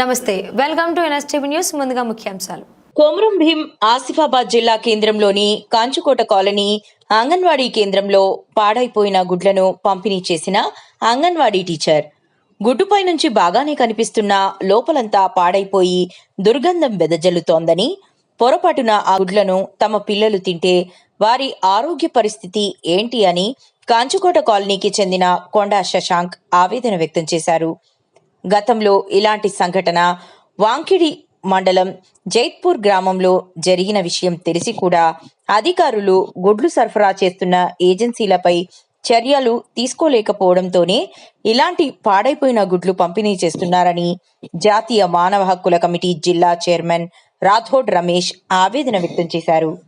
నమస్తే welcome to NSTV news. ముందుగా ముఖ్యాంశాలు. కోమరం భీం ఆసిఫాబాద్ జిల్లా కేంద్రంలోని కాంచుకోట కాలనీ అంగన్వాడీ కేంద్రంలో పాడైపోయిన గుడ్లను పంపిణీ చేసిన అంగన్వాడీ టీచర్. గుడ్డుపై నుంచి బాగానే కనిపిస్తున్న లోపలంతా పాడైపోయి దుర్గంధం వెదజల్లుతోందని పొరపాటున ఆ గుడ్లను తమ పిల్లలు తింటే వారి ఆరోగ్య పరిస్థితి ఏంటి అని కాంచుకోట కాలనీకి చెందిన కొండా శశాంక్ ఆవేదన వ్యక్తం చేశారు. గతంలో ఇలాంటి సంఘటన వాంకిడి మండలం జైత్పూర్ గ్రామంలో జరిగిన విషయం తెలిసి కూడా అధికారులు గుడ్లు సరఫరా చేస్తున్న ఏజెన్సీలపై చర్యలు తీసుకోలేకపోవడంతోనే ఇలాంటి పాడైపోయిన గుడ్లు పంపిణీ చేస్తున్నారని జాతీయ మానవ హక్కుల కమిటీ జిల్లా చైర్మన్ రాథోడ్ రమేష్ ఆవేదన వ్యక్తం చేశారు.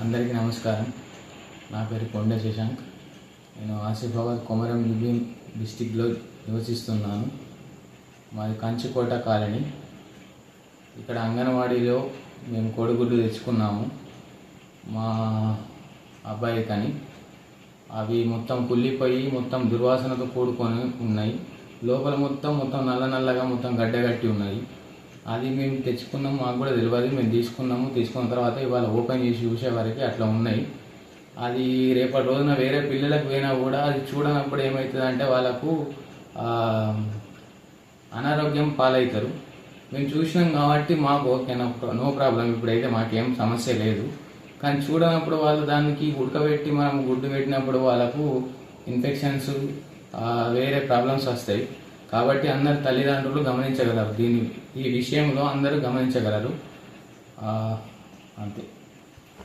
అందరికీ నమస్కారం. నా పేరు కొండ శశాంక్. నేను ఆసిఫాబాద్ కొమరం డిస్టిక్లో నివసిస్తున్నాను మాది కంచికోట కాలనీ. ఇక్కడ అంగన్వాడీలో మేము కోడిగుడ్లు తెచ్చుకున్నాము. మా అబ్బాయి కానీ. అవి మొత్తం కుళ్ళిపోయి మొత్తం దుర్వాసనతో కూడుకొని ఉన్నాయి. లోపల మొత్తం మొత్తం నల్ల నల్లగా మొత్తం గడ్డగట్టి ఉన్నాయి. అది మేము తెచ్చుకున్నాం మాకు కూడా తెలియదు మేము తీసుకున్నాము. తీసుకున్న తర్వాత ఇవాళ ఓపెన్ చేసి చూసే వరకు అట్లా ఉన్నాయి. అది రేపటి రోజున వేరే పిల్లలకు పోయినా కూడా అది చూడనప్పుడు ఏమవుతుందంటే వాళ్ళకు అనారోగ్యం పాలవుతారు. మేము చూసినాం కాబట్టి మాకు ఓకే నో ప్రాబ్లం. ఇప్పుడైతే మాకేం సమస్య లేదు. కానీ చూడనప్పుడు వాళ్ళు దానికి ఉడకబెట్టి మనం గుడ్డు పెట్టినప్పుడు వాళ్ళకు ఇన్ఫెక్షన్స్ వేరే ప్రాబ్లమ్స్ వస్తాయి. కాబట్టి అందరు తల్లిదండ్రులు గమనించగలరు. దీని ఈ విషయంలో అందరూ గమనించగలరు. అంతే.